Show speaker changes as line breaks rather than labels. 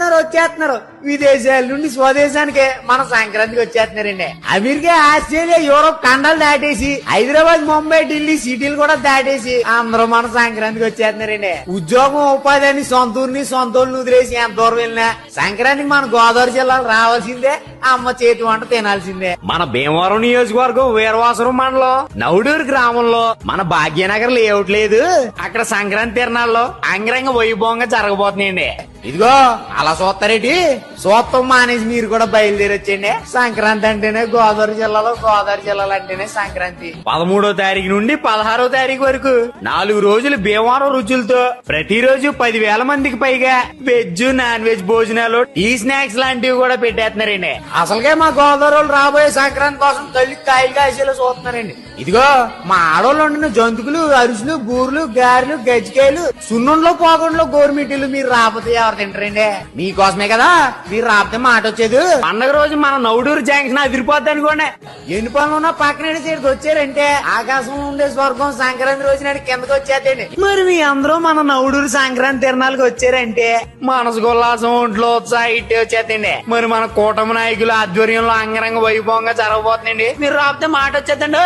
వచ్చేస్తున్నారు వచ్చేస్తున్నారు. విదేశాల నుండి స్వదేశానికి మన సంక్రాంతికి వచ్చేస్తున్నారండి. అమెరికా ఆస్ట్రేలియా యూరోప్ ఖండాలు దాటేసి హైదరాబాద్ ముంబై ఢిల్లీ సిటీలు కూడా దాటేసి అందరూ మన సంక్రాంతికి వచ్చేస్తున్నారండి. ఉద్యోగం ఉపాధి అని సొంత ఊరిని సొంత ఊరిని వదిలేసి ఎంత దూరం వెళ్ళినా సంక్రాంతికి మన గోదావరి జిల్లాలో రావాల్సిందే. అమ్మ చేతి వంట తినాల్సిందే. మన భీమవరం నియోజకవర్గం వీరవాసరం మండలం. నౌడూరు గ్రామంలో మన భాగ్యనగర్ లేఅవుట్ లేదు. అక్కడ సంక్రాంతి తిరణాల్లో అంగరంగ వైభవంగా జరగబోతున్నాయండి. ఇదిగో అలా చూస్తారేటి చూస్తాం మానేసి మీరు కూడా బయలుదేరొచ్చండి. సంక్రాంతి అంటేనే గోదావరి జిల్లాలో గోదావరి జిల్లాలో అంటేనే సంక్రాంతి. పదమూడో తారీఖు నుండి పదహారో తారీఖు వరకు నాలుగు రోజులు భీమవరం రుచులతో ప్రతిరోజు పదివేల మందికి పైగా వెజ్ నాన్ వెజ్ భోజనాలు టీ స్నాక్స్ లాంటివి కూడా పెట్టేస్తున్నారండి. అసలుకే మా గోదావరి వాళ్ళు రాబోయే సంక్రాంతి కోసం తల్లి కాయలు కాసేలా చూస్తున్నారండి. ఇదిగో మా ఆడవాళ్ళు వండిన జంతుకులు అరుసులు బూర్లు గారెలు గజ్జికాయలు సున్నుండ్లో పోకుండా గోరుమిటీలు మీరు రాకపోతే ఎవరు తింటారండి? మీకోసమే కదా మీరు రాకపోతే మాట వచ్చేది. పండగ రోజు మన నవడూరు జంక్షన్ అదిరిపోద్ది అనుకోండి. ఎన్ని పనులు ఉన్నా పక్కన సైడ్కి వచ్చారంటే ఆకాశం ఉండే స్వర్గం సంక్రాంతి రోజు నాడు కిందకి వచ్చేదండి మరి మీ అందరూ మన నవడూరు సంక్రాంతి తిరణాలకు వచ్చారంటే మనసు ఉల్లాసం ఒంట్లో ఉత్సాహం ఇట్టే వచ్చేద్దండి. మరి మన కూటమి నాయకుల ఆధ్వర్యంలో అంగరంగ వైభవంగా జరగబోతుందండి. మీరు రాకపోతే మాట వచ్చేదండి